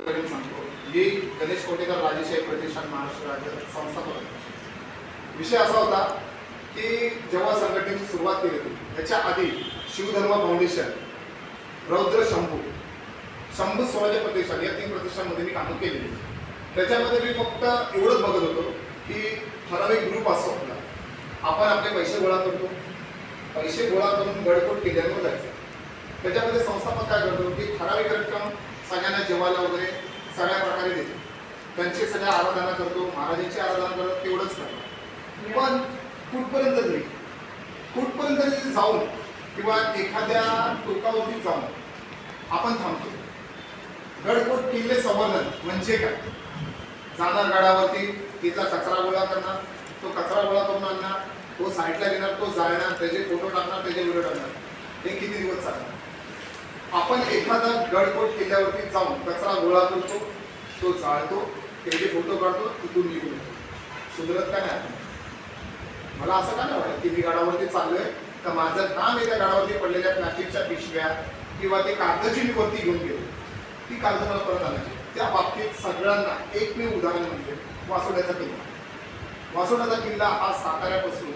मी गणेश कोटेकर राजेशाही प्रतिष्ठान महाराष्ट्र राज्य संस्थापक विषय असा होता की जेव्हा संघटनेची सुरुवात केली होती त्याच्या आधी शिवधर्म फाउंडेशन रौद्र शंभू शंभू स्वराज्य प्रतिष्ठान या तीन प्रतिष्ठानमध्ये मी कामं केलेली त्याच्यामध्ये मी फक्त एवढंच बघत होतो की ठराविक ग्रुप असतो आपला आपण आपले पैसे गोळा करतो. पैसे गोळा करून गडकोट केल्यावर जायचं. त्याच्यामध्ये संस्थापक काय करतो की ठराविक रक्कम सगळ्यांना जेवायला वगैरे सगळ्या प्रकारे देतो. त्यांची सगळ्या आराधना करतो महाराजांची आराधना करतो तेवढंच करतो. पण कुठपर्यंत तरी कुठपर्यंत तरी जाऊन किंवा एखाद्या टोकावरती जाऊन आपण थांबतो. गडकोट किल्ले संवर्धन म्हणजे काय? जाणार गडावरती तिथला कचरा गोळा करणार तो कचरा गोळा करून आणणार तो साईडला घेणार तो जाळणार त्याचे फोटो टाकणार त्याचे व्हिडिओ टाकणार. हे किती दिवस चालणार? आपण एखादा गडकोट किल्ल्यावरती जाऊन कचरा गोळा करतो तो जाळतो त्याचे फोटो काढतो तिथून निघून येतो. सुधरत का नाही मला असं का नाही वाटत की मी गाडावरती चाललोय? तर माझं काम आहे त्या पडलेल्या प्लास्टिकच्या पिशव्या किंवा ते कागदाची मी वरती घेऊन गेलो. ती कागद मला परत आणायची. त्या बाबतीत सगळ्यांना एकमेव उदाहरण म्हणजे वासोड्याचा किल्ला. वासोड्याचा किल्ला हा साताऱ्यापासून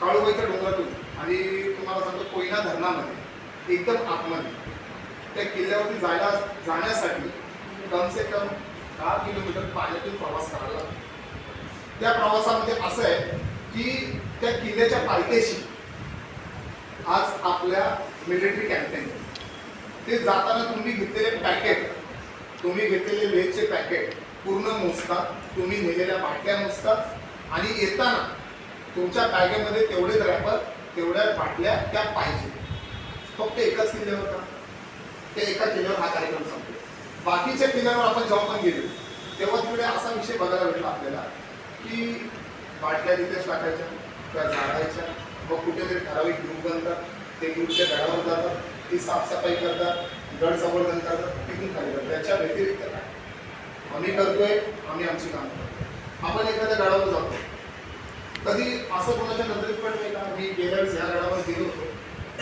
काळूबाईच्या डोंगरातून आणि तुम्हाला सांगतो कोयना धरणामध्ये. एकदम आतमध्ये. त्या किल्ल्यावरती जायला जाण्यासाठी कम से कम दहा किलोमीटर पाण्यातून प्रवास करावा लागतो. त्या प्रवासामध्ये असं आहे की त्या किल्ल्याच्या पायथ्याशी आज आपल्या मिलिटरी कॅम्पेन ते जाताना तुम्ही घेतलेले पॅकेट तुम्ही घेतलेले वेजचे पॅकेट पूर्ण मोजतात तुम्ही नेलेल्या बाटल्या मोजतात आणि येताना तुमच्या बॅगेमध्ये तेवढेच रॅपर तेवढ्या बाटल्या त्या पाहिजे. फक्त एकाच किल्ल्यावर का? त्या एका किल्ल्यावर हा कार्यक्रम संपतो. बाकीच्या किल्ल्यावर आपण जेव्हा पण गेलो तेव्हा तिकडे असा विषय बघायला भेटला आपल्याला की बाटल्या तिथेच टाकायच्या त्या झाडायच्या मग कुठेतरी ठराविक ग्रुप बनतात. ते ग्रुपच्या गडावर जातात ती साफसफाई करतात गड संवर्धन करतात तिथून खाली जातात. त्याच्या व्यतिरिक्त काय? आम्ही करतोय आम्ही आमची काम करतो आपण एखाद्या गडावर जातो. कधी असं कोणाच्या नजरेत पण नाही का? मी गेल्या वेळेस ह्या गडावर गेलो होतो.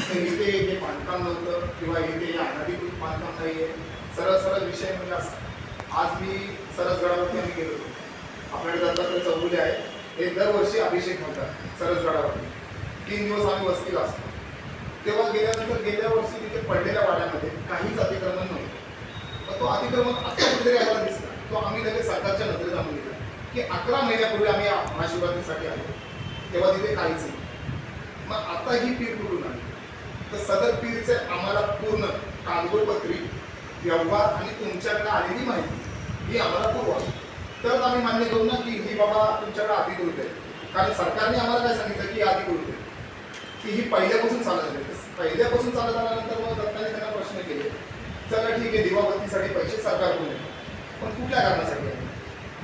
तर इथे हे बांधकाम नव्हतं किंवा इथे अनाधिकृत बांधकाम नाही आहे सरळ सरळ विषय म्हणजे असा. आज मी सरस गडावरती आम्ही गेलो होतो. आपल्याकडे दत्तात्रय चौगुले आहे हे दरवर्षी अभिषेक म्हणतात सरसगडावरती तीन दिवस आम्ही वस्तीला असतो. तेव्हा गेल्यानंतर गेल्या वर्षी तिथे पडलेल्या वाड्यामध्ये काहीच अतिक्रमण नव्हतं. मग तो अतिक्रमण आता कुठेतरी आम्हाला दिसला. तो आम्ही लगेच सरकारच्या नजरेत आणून दिला. की अकरा महिन्यापूर्वी आम्ही महाशिवरात्रीसाठी आलो. तेव्हा तिथे काहीच नाही. मग आता ही पीर कुठून आली? तर सदर पीरचे आम्हाला पूर्ण कागदोपत्री व्यवहार आणि तुमच्याकडे आलेली माहिती ही आम्हाला पुरवा तरच आम्ही मान्य करू ना की ही बाबा तुमच्याकडे आधी करू दे कारण सरकारने आम्हाला काय सांगितलं की आधी करू दे की ही पहिल्यापासून चालत आहे. पहिल्यापासून चालत आल्यानंतर मग दत्ताने त्यांना प्रश्न केले. चला ठीक आहे दिवाबत्तीसाठी पैसे सरकारकडून येतात पण कुठल्या कारणासाठी आले?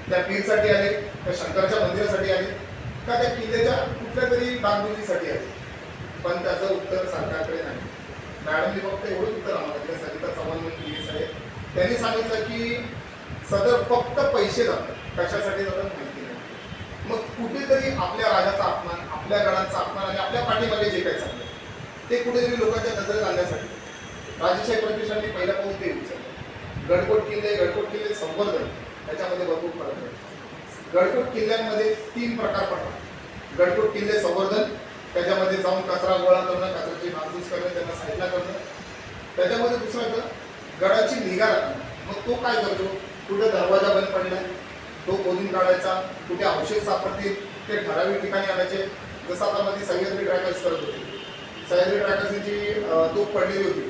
त्या पीरसाठी आले त्या शंकराच्या मंदिरासाठी आले का त्या किल्ल्याच्या कुठल्या तरी डागडुजीसाठी आले? पण त्याचं उत्तर सरकारकडे नाही. मॅडमनी फक्त एवढंच उत्तर आम्हाला दिलं सरिता चव्हाण म्हणून पी आहे त्यांनी सांगितलं की सदर फक्त पैसे जातात. कशासाठी जातात माहिती नाही. मग कुठेतरी आपल्या राजाचा अपमान आपल्या गडांचा अपमान आणि आपल्या पाठीमागे जे काही चाललं ते कुठेतरी लोकांच्या नजरेत आणण्यासाठी. राजेशाही प्रतिष्ठानने पहिला पाऊल ते उचललं. गडकोट किल्ले गडकोट किल्ले संवर्धन त्याच्यामध्ये भरपूर फरक आहे. गडकोट किल्ल्यांमध्ये तीन प्रकार पडतात. गडकोट किल्ले संवर्धन त्याच्यामध्ये जाऊन कचरा गोळा करणं कचऱ्याची नासूस करणं त्यांना साईडला करणं. त्याच्यामध्ये दुसरं तर गडाची निगा राखणं. मग तो काय करतो? कुठे दरवाजा बंद पडला तो खोदून काढायचा कुठे औषध सापडतील ते ठराविक ठिकाणी आणायचे. जसं आता मध्ये सह्याद्री ट्रॅकर्स करत होते. सह्याद्री ट्रॅकर्सची जी तोफ पडलेली होती.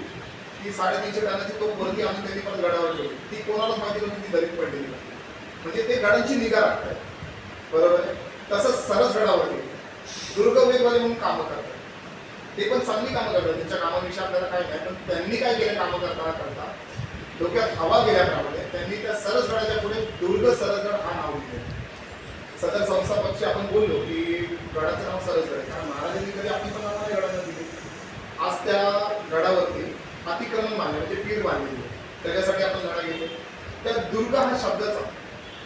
ती साडेतीनशे टनाची तोफ वरती आणून त्यांनी पण गडावर ठेवली. ती कोणालाच माहिती नव्हती ती दरीत पडलेली. म्हणजे ते गडांची निगा राखतात बरोबर आहे? तसंच सरस गडावरती. दुर्गवेगवाले म्हणून कामं करतात. ते पण चांगली कामं करतात. त्यांच्या कामाविषयी आपल्याला काय नाही पण त्यांनी काय केलं कामं करता करता? डोक्यात हवा गेल्याप्रमाणे त्यांनी त्या सरसगडाच्या पुढे दुर्ग सरसगड हा नाव दिलं. सदर संस्था पक्षी आपण बोललो की गडाचं नाव सरसगड आहे. कारण महाराजांनी कधी आपली पण नाव नाही गडाला आज त्या गडावरती अतिक्रमण बांधले म्हणजे पीर बांधलेली. त्याच्यासाठी आपण गडा घेतो त्या दुर्ग हा शब्दाचा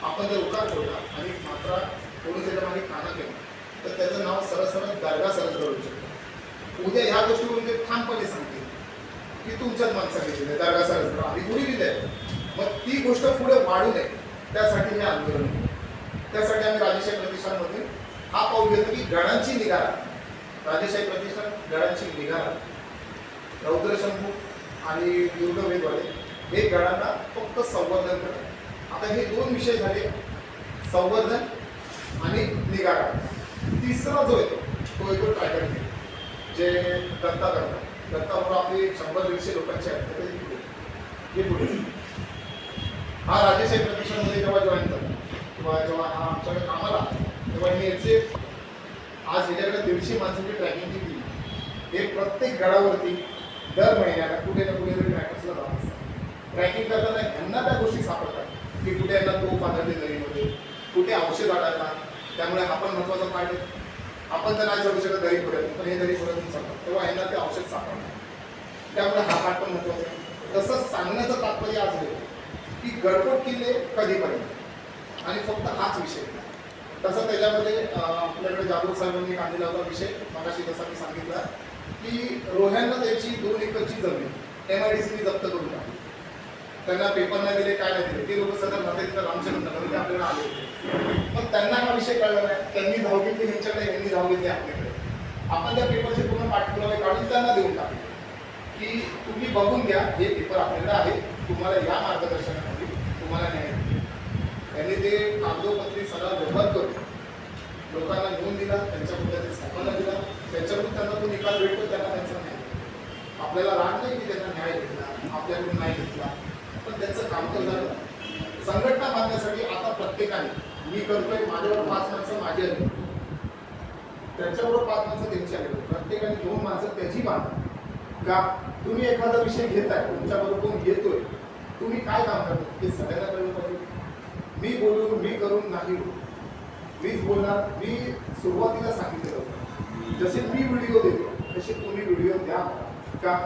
आपण जर उकार ठेवला आणि मात्रा थोडं त्याच्यामागे काना केला तर त्याचं नाव सरळ सरळ दर्गा सरसगड होऊ उद्या ह्या गोष्टीवरून ते ठामपणे सांगतील. की तुमच्याच माणसा घेतलेलं दर्गा सरसगड आधी थोडी दिलंय? मग ती गोष्ट पुढे वाढू नये. त्यासाठी हे आंदोलन त्यासाठी आम्ही राजेशाही प्रतिष्ठानमध्ये हा पाऊल घेतो की गणांची निगा राजेशाही प्रतिष्ठान गणांची निगा राखा. रौद्रशंभू आणि दुर्गवेदवाले हे गणांना फक्त संवर्धन करतात आता हे दोन विषय झाले. संवर्धन आणि निगा तिसरा जो येतो तो येतो टायगर हिल जे दत्ता करतात. दत्तावर आपली शंभर दीडशे लोकांची आहेत हे पुढे हा राजेश प्रतिष्ठानमध्ये जेव्हा जॉईन झाला किंवा जेव्हा हा आमच्याकडे कामाला तेव्हा मी याचे आज याच्याकडे दीडशे माणसांची ट्रॅकिंग केली हे प्रत्येक गडावरती दर महिन्याला कुठे ना कुठे तरी ट्रॅकर्सला जात असतात ट्रॅकिंग करताना ह्यांना त्या गोष्टी सापडतात की कुठे यांना तो आढळते दरीमध्ये कुठे औषध आढळतात त्यामुळे आपण महत्त्वाचा पार्ट आपण तर नाही सोडू शकत दरी पुढे पण हे दरी पुढे चालतात तेव्हा यांना ते औषध सापडणार त्यामुळे हा पाठ पण महत्त्वाचा आहे. तसंच सांगण्याचं तात्पर्य आज आहे की गडबड किल्ले कधीपर्यंत? आणि फक्त हाच विषय. तसं त्याच्यामध्ये आपल्याकडे जागरूक साहेबांनी काढलेला होता विषय. मगाशी जसा मी सांगितला की रोह्यांना त्याची दोन एकरची जमीन एम आय डी सीने जप्त करून टाकली. त्यांना पेपर नाही दिले काय नाही दिले. ते लोक सदरमध्ये तिथं रामचंद्र नगर आपल्याला आले होते. मग त्यांना हा विषय कळला नाही. त्यांनी धाव घेतली त्यांच्याकडे यांनी धाव घेतली आपल्याकडे. आपण त्या पेपरचे पूर्ण पाठपुरावे काढून त्यांना देऊन टाकले की तुम्ही बघून घ्या हे पेपर आपल्याला आहे. तुम्हाला या मार्गदर्शनामध्ये तुम्हाला न्याय त्यांनी ते कागदोपत्री सगळा व्यवहार करून लोकांना घेऊन दिला त्यांच्याबद्दल ते स्थापना दिला. त्यांच्याकडून त्यांना तो निकाल भेटतो त्यांना त्यांचा न्याय आपल्याला राग नाही की त्यांना न्याय घेतला आपल्याकडून नाही घेतला पण त्यांचं काम तर झालं. संघटना बांधण्यासाठी आता प्रत्येकाने मी करतोय माझ्यावर पाच माणसं माझी आली त्यांच्याबरोबर पाच माणसं त्यांची आली प्रत्येकाने दोन माणसं त्याची बांधा. का तुम्ही एखादा विषय घेताय तुमच्याबरोबर कोण घेतोय तुम्ही काय काम करता हे सगळ्यांना कळलं पाहिजे. मी बोलून मी करून नाही मीच बोलणार मी सुरुवातीला सांगितलेलं होतं. जसे मी व्हिडिओ देतो तसे तुम्ही व्हिडिओ द्या. का?